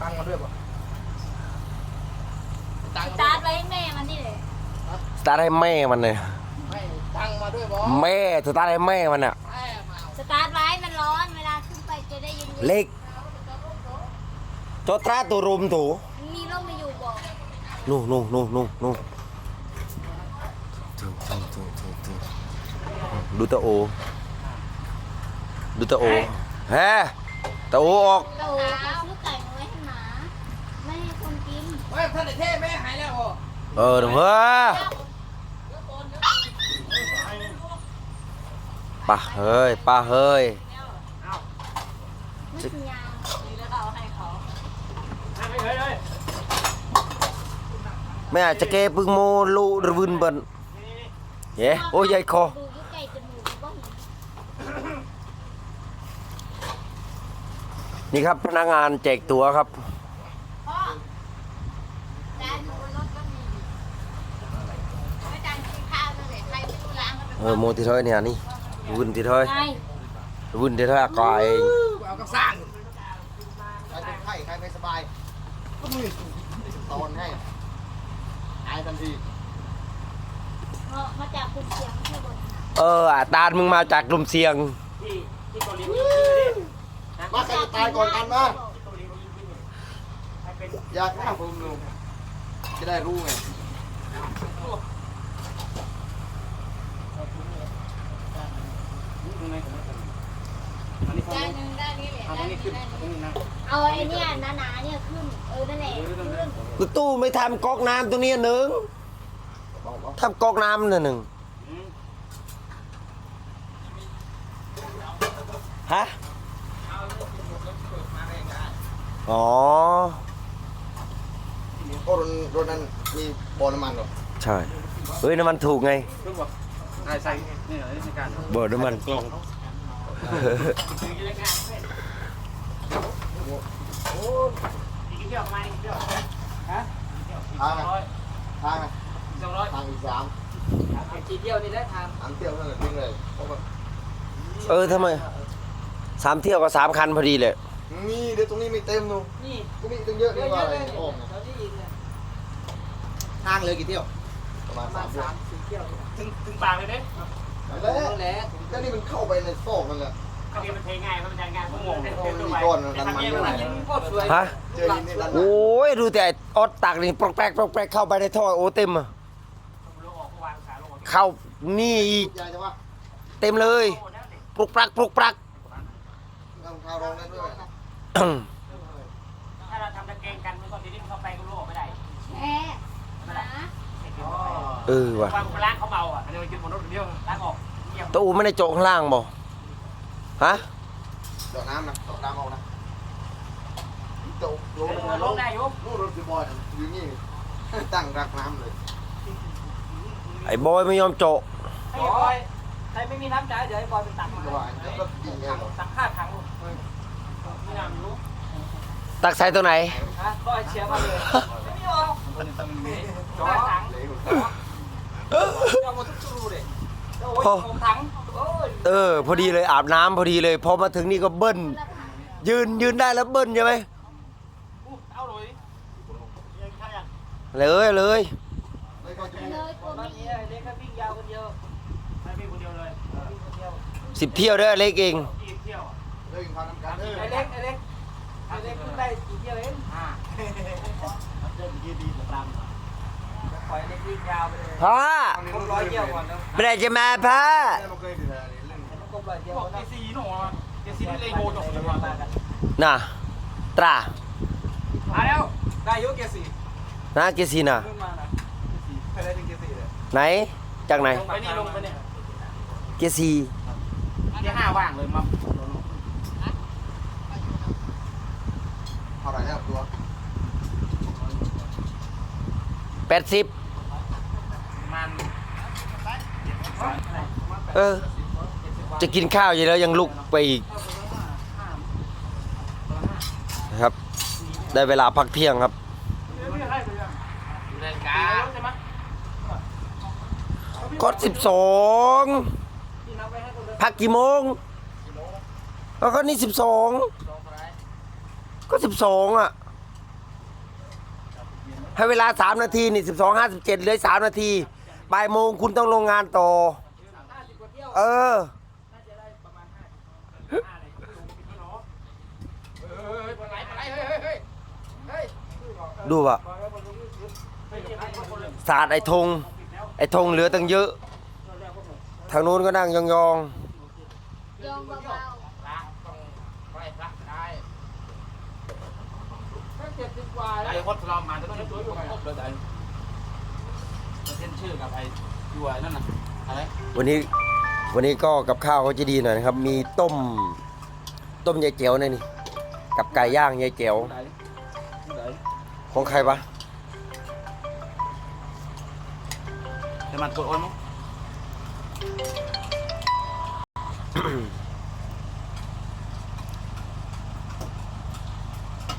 ตังค์มาด้วยป่ะตังสค์ตาร์ทไว้ให้แม่มันนี่เลยสตาร์ทให้แม่มันเลยไม่ตังค์มาด้วยบ่แม่สตาร์ทให้แม่มันอะแม่มาเอาสตาร์ทไว้มันร้อนเวลาขึ้นไปจะได้ยินเล็กโจตราตัวรุมถูมีร่มมาอยู่บอกนู่นนู่นนู่นนู่นนู่นถูถูถูถูถูดูตาโอ ดูตาโอแฮะตาโอออก โตเขาซื้อไก่มาไว้ให้หมา ไม่ให้คน กินเฮ้ยท่านไอ้เท่แม่หายแล้วบ่เออเฮ้ยป้าเฮ้ยป้าเฮ้ยไม่สัญญาแม่จะเกพึ่งโมลูระวินเบินเย้โอ้ยใหญ่คอดูยุไก่จมูกบ้างนี่ครับพนักงานแจกตั๋วครับ พ่อจานอยู่บนรถก็มีไม่จานกินข้าวนั่นแหละใครไม่รู้ล้างก็ไป เออโมติเทยเนี่ยนี่วินติเทยไงวินติเทยอากาศเองเอากระสร้างใครเป็นไข้ใครไม่สบายก็มือตอนให้หายทันทีเพราะมาจากคุณเชียงที่บนเอออาตานมึงมาจากกลุ่มเสี่ยงมาใครจะตายก่อนกันมาอยากหน้าผมลุงจะได้รู้ไง ด้านหนึงด้านนี้แหละด้านนี้ด้านนี้เอาไอ้เนี่ยหนาๆเนี่ยขึ้น เออนั่นแหละขึ้นตู้ไม่ทำก๊อกน้ำตัวนี้หนึ่งทำก๊อกน้ำน่ะหนึ่งฮะอ๋อ โอ้รถรถนั้นมีบ่อน้ำมันเหรอใช่เฮ้ยน้ำมันถูกไงใช่ ใช่นี่เหรอนี่การเบิร์น้ำมันกลองทางอะทางอะสองร้อยทางอีกสามกี่เที่ยวนี่ได้ทสามเที่ยวเท่านั้นทิ้งเลยเพราะว่าเออทำไมสามเที่ยวก็สามคันพอดีเลยนี่เดี๋ยวตรงนี้ไม่เต็มดูำนี่ตรงนี้ตั้งเยอะเยดีอะกว่าๆเลยโอ้มเราได้ยินเนี่ยทางเลยกี่เที่ยวประมาปณระมาสาณมเที่ยว ปากเลยเด้แล้วนั่นแหละก็นี่มันเข้าไปในซอกนั่นแหละคดีมันเทง่ายมันจะง่ายผมงงโอ้มันมีก้อนมันดันมันด้วยยินโคตรสวยฮะเจอหินนี่ดันโอ้ยดูแต่ไอ้ออดตักนี่ปลอกแปลกปลอกแปลกเข้าไปในท่อโอ้เต็มอะลงออกเมื่อวานขาลงออกเข้านี่อีกยายจะว่าเต็มเลยปลุกปลักปลุกปลักทำข้าวรองได้ด้วยถ้าเราทำตะเกงกันมันก็ทีนี้มันเข้าไปก็ลงออกไม่ได้แม่หมา เออว่ะวางล้างเขาเมาอะอันนี้มันกินบนรถเดียวล้างออกเยี่ยมตู้ไม่ได้โจกข้างล่างบ่ฮะเดอกน้ำนะเดอกน้ำออกนะโจกโยนลงได้ยุบนู่นรถคือบอยนะอยู่นี่ตั้งรักน้ำเลยไอ้บอยไม่ยอมโจกให้บอยใครไม่มีน้ำใจเดี๋ยวให้บอยไปตักมาก็ว่าแล้วก็ยิงเองเหรอตักข้าถังไม่น้ำรู้ตักใส่ตัวไหนฮะก็เชียร์มาเลยไม่มีหรอกข้าถังเละหมดเอาหมดทุก รูเลยโอ้ยขอเออ พอดีเลยอาบน้ำพอดีเลยพอมาถึงนี่ก็เบิ้ลยืนยืนได้แล้วเบิ้ลใช่ไหมเลยเลย เลยกลัวไม่เยาวคนเดียวให้พี่คนเดียวเลยวิ่งคนเดียวสิบเที่ยวเด้อเล็กเองไอ้เล็กไอ้เล็กไอ้เล็กขึ้นได้กี่เที่ยวเอง อ่อเประไม่ได้จะมาพ่อแม่ไม่เคยดูแลเรื่องครบร้อยเที่ยวบอกเจนะซีหนูเจซีนี่เลยโมจบเลยมามากันน่ะตรามาแล้วได้ยุเกสีนะเกซีน่ะไหนจากไหนเกซีเกีห้าว่างเลยมาเท่าไหร่แล้วตัว แปดสิบเออ จะกินข้าวอยู่แล้วยังลุกไปอีกครับ ได้เวลาพักเที่ยงครับก็สิบสองพักกี่โมง แล้วก็นี่สิบสองก็สิบสองอะ ให้เวลาสามนาทีนี่สิบสองห้าสิบเจ็ดเหลือสามนาทีบ่ายโมงคุณต้องลงงานต่อ เออ ดูว่ะไม่เก็บให้คนเลยสาดไอ้ธงไอ้ธงเหลือตั้งเยอะ ทางนู้นก็นั่งยองยองเบา พระต้องไหว้พระได้ ถ้าเจ็ดสิบ กว่าแล้ไอ้วคนเรามาจะต้องช่วยอยู่ครบเลยแต่มันเส้นชื่อกับไอ้ยัวนั่นน่ะอะไรๆวันนี้วันนี้ก็กับข้าวเขาจะดีหน่อยนะครับ มีต้ม ต้มยายเจียวนะนี่ กับไก่ย่างยายเจียว ไหนไหนของใครปะจะมันกดโอนมั้ง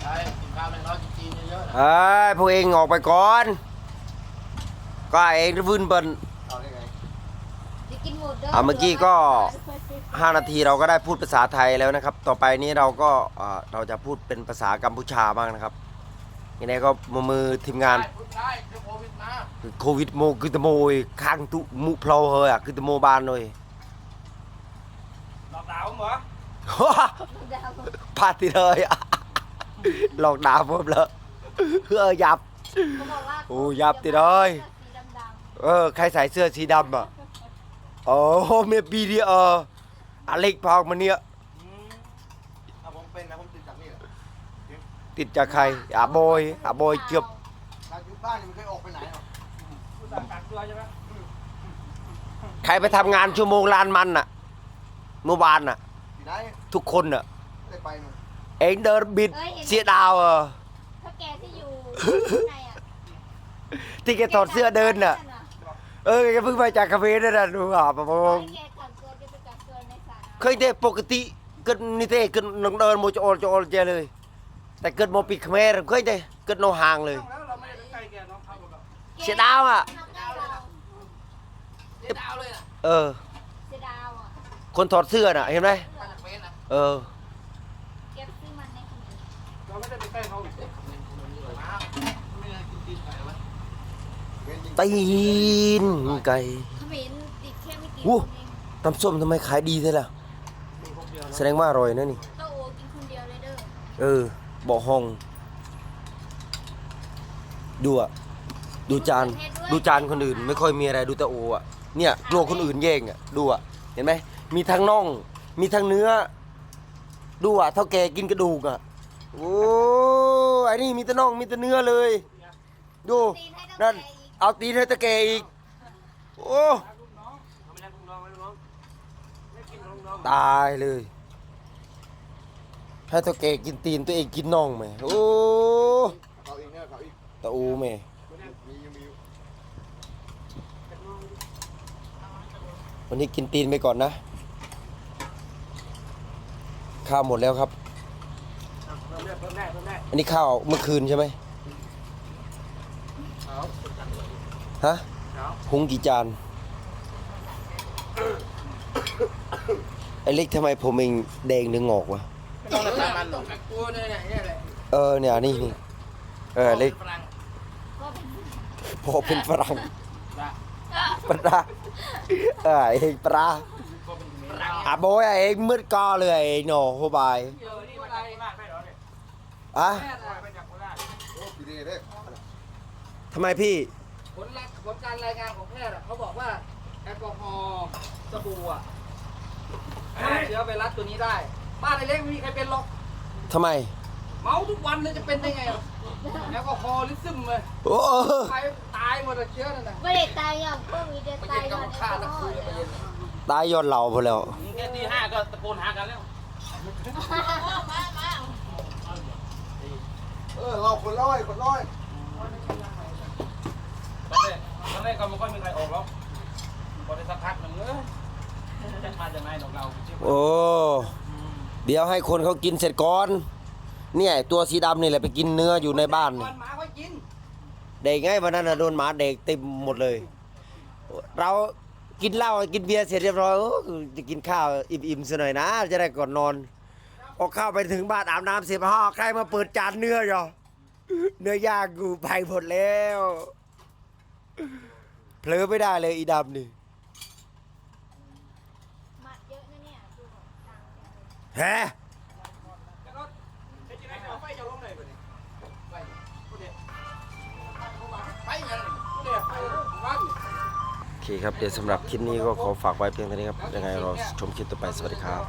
ใช่กินข้าวในร้อนจีน เยอะๆเอ้ยพวกเองออกไปก่อน ก็เองวืนเบินเอาได้ไงๆจะกินหมดเด้ออะเมื่อกี้ก็ 5 นาทีเราก็ได้พูดภาษาไทยแล้วนะครับ ต่อไปนี้เราก็อ่าเราจะพูดเป็นภาษากัมพูชาบ้างนะครับยังไงก็มือมือทีมงานได้เดี๋ยวโควิดมาโควิดโมคือตะโมยข้างตุมุเพลาเฮยอะคือตะโมบานเลยหลอกดาวเหรอดาวพลาดที่เลยอะหลอกดาวผมเลย เออยับ เขาบอกว่าโอ้ยับติเลย สีดำเออ ใครใส่เสื้อสีดำอะโอ้เมียปีเดียวเอออเล็กพอกมาเนี่ยถ้าผมเป็นนะผมติดจากนี่แหละติดจากใครอาโบยอาโบยเกือบถ้าอยู่บ้านนี่มันเคยออกไปไหนหรอกผู้สั่งกักตัวใช่ไหมใครไปทำงานชั่วโมงลานมันอะ เมื่อวานอะ ที่ไหนทุกคนอะไม่ได้ไปนู่นเองเดินบิดเสียดาวเออ ถ้าแกที่อยู่ข้างในอะที่แกถอดเสื้อเดินน่ะ เออแกเพิ่งไปจากคาเฟ่นั่นน่ะดูอะปะพโอ้งยแกกักตัวแกไปกักตัวในศาลเคยได้ปกติเกิดนี่เต้เกิดนองเดินโมจโอลจโอลเจเลย แต่เกิดโมปิดเขมรเคยได้เกิดโนห่างเลย แล้วเราไม่ได้ใกล้แกน้องเขาแบบเสียดาวอะ เจ๊ดาวเลยน่ะเออ เสียดาวอะคนถอดเสื้อน่ะเห็นไหมมาจากเฟซนะเออ ตีนไก่วะเว้นจริงตีนไก่เขมรติดแค่ไม่กี่อู้คนเองน้ำส้มทำไมขายดีเท่ล่ะมีพวกเดียวแสดงว่าอร่อยนะนี่โตโอกินคนเดียวเลยเด้อ เออ บอกห้อง ดูอะ ดูจาน ดูจานคนอื่น ไม่ค่อยมีอะไรดูแต่โออะ เนี่ยกลัวคนอื่นแย่งอะ ดูอะ เห็นไหม มีทั้งน่อง มีทั้งเนื้อ ดูอะ เท่าแกกินกระดูกอะ โอ้ไอ้นี่มีแต่น่องมีแต่เนื้อเลย ดูนั่นเอาตีนให้ตะแกอีก โอ้ลูกองทำไมได้ลูกน้องไม่ลูกน้องไม่กินลูกน้องตายเลย ให้ตะแกกินตีนตัวเองกินน่องไหมโอ้ยตะอูแม่มีอยู่มีอยู่วันนี้กินตีนไปก่อนนะ ข้าวหมดแล้วครับ อันนี้ข้าวเมื่อคืนใช่ไหมฮะหุงกี่จาน ไอเล็กทำไมผมเองแดงหรืองอกวะ ต้องเลยมันหรอกกักตัวเนี่ยเนี่ยแหละเออเนี่ยนี่นี่เออเล็กพอเป็นฝรั่งปลาเออเองปลาอะโบยเองมืดกอเลยไอ้หนอโฮบาย อะแม่มาจากโคราชโอ้พี่เดชเด้อทำไมพี่ ผลลัพธ์ผลการรายงานของแพทย์อะเขาบอกว่าแอลกอฮอล์สบู่อะฆ่าเชื้อไวรัสตัวนี้ได้ บ้านเล็กๆไม่มีใครเป็นหรอก ทำไม เมาทุกวันเลยจะเป็นได้ไงอะแอลกอฮอล์ลิซึมเลยโอ้ไปตายหมดอะเชื้อนั่นน่ะไม่ได้ตายอย่างพวกมีเดไปตาเย็ยนก่กัอบนข้าแล้วคุยกันไปเย็นตายยอดเหล่าพอแล้ว แค่ตีห้าก็ตะโกนหากันแล้ว เออเราคนร้อยคนร้อยตอนแรกตอนแรกก็ไม่ค่อยมีใครออกหรอกพอได้สักพักหนึ่งเออจะมาจากไหนดอกเราชิบโอ้ เดี๋ยวให้คนเขากินเสร็จก่อน เนี่ยตัวสีดำนี่แหละไปกินเนื้ออยู่ในบ้านก่นี่อนหมาค่อยกินเด็กไงวันนั้นน่ะโดนหมาเด็กเต็มหมดเลย เรากินเหล้ากินเบียร์เสร็จเรียบร้อยโอ้จะกินข้าวอิ่มๆซะหน่อยนะ จะได้ก่อนนอน พอเข้าไปถึงบ้านอาบน้ำเสร็จพ่อใครมาเปิดจานเนื้อเหรอ เนื้อย่างกูไปหมดแล้วเผลอไม่ได้เลยอีดำนี่มัดเยอะนะเนี่ยดูแบบดังจังเลยฮะแล้วก็ใช้จีนเอาไฟจะลงไหนไปเนี่ยไฟพูดเดียวไฟยังไงพูดเดียวไฟว่างโอเคครับ เดี๋ยวสำหรับคลิปนี้ก็ขอฝากไว้เพียงเท่านี้ครับ ยังไงเราชมคลิปต่อไป สวัสดีครับ